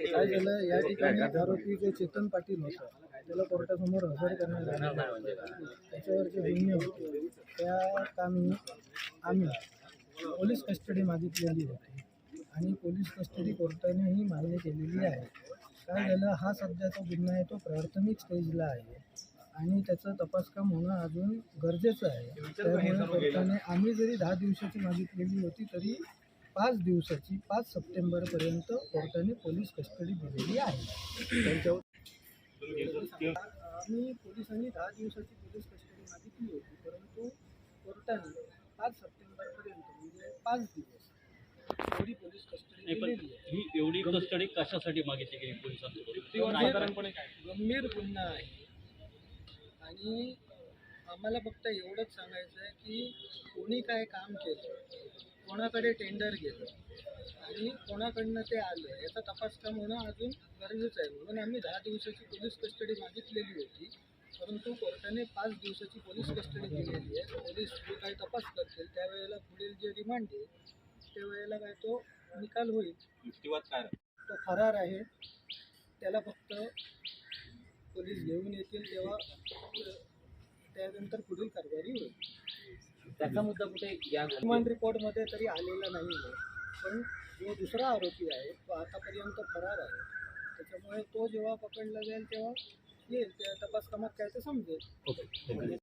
काय झालं? या ठिकाणी आरोपी जे चेतन पाटील होतं त्याला कोर्टासमोर हजर करण्यात आलं. त्याच्यावर जे गुन्हे होते. त्या कामी आम्ही पोलीस कस्टडी मागितलेली होती आणि पोलीस कस्टडी कोर्टानेही मान्य केलेली आहे. काय झालं? हा सध्याचा गुन्हा आहे तो प्राथमिक स्टेजला आहे आणि त्याचं तपासकाम होणं अजून गरजेचं आहे. त्यामुळे कोर्टाने आम्ही जरी दहा दिवसाची मागितलेली होती तरी पाच दिवसाची पाच सप्टेंबरपर्यंत कोर्टाने पोलीस कस्टडी दिलेली आहे. त्यांच्यावर आम्ही पोलिसांनी दहा दिवसाची पोलीस कस्टडी मागितली होती परंतु कोर्टाने पाच सप्टेंबरपर्यंत म्हणजे पाच दिवस एवढी पोलीस कस्टडी दिलेली आहे. ही एवढी कस्टडी कशासाठी मागितली गेली गंभीर गंभीर गुन्हा आहे. आणि आम्हाला फक्त एवढंच सांगायचं आहे की कोणी काय काम केलं कोणाकडे टेंडर गेलं आणि कोणाकडनं ते आलं याचा तपासकाम होणं अजून गरजेचं आहे. म्हणून आम्ही दहा दिवसाची पोलीस कस्टडी मागितलेली होती. परंतु कोर्टाने पाच दिवसाची पोलीस कस्टडी दिलेली आहे. पोलीस जो काही तपास करतील त्यावेळेला पुढील जे रिमांड आहे त्यावेळेला काय तो निकाल होईल. युक्तिवाद काय तो फरार आहे. त्याला फक्त पोलीस घेऊन येतील तेव्हा त्यानंतर पुढील कारवाई होईल. त्याचा मुद्दा कुठे या रिमांड रिपोर्टमध्ये तरी आलेला नाही आहे. पण जो दुसरा आरोपी आहे तो आतापर्यंत फरार आहे. त्याच्यामुळे तो जेव्हा पकडला जाईल तेव्हा येईल. त्या तपासकामात काय ते समजेल.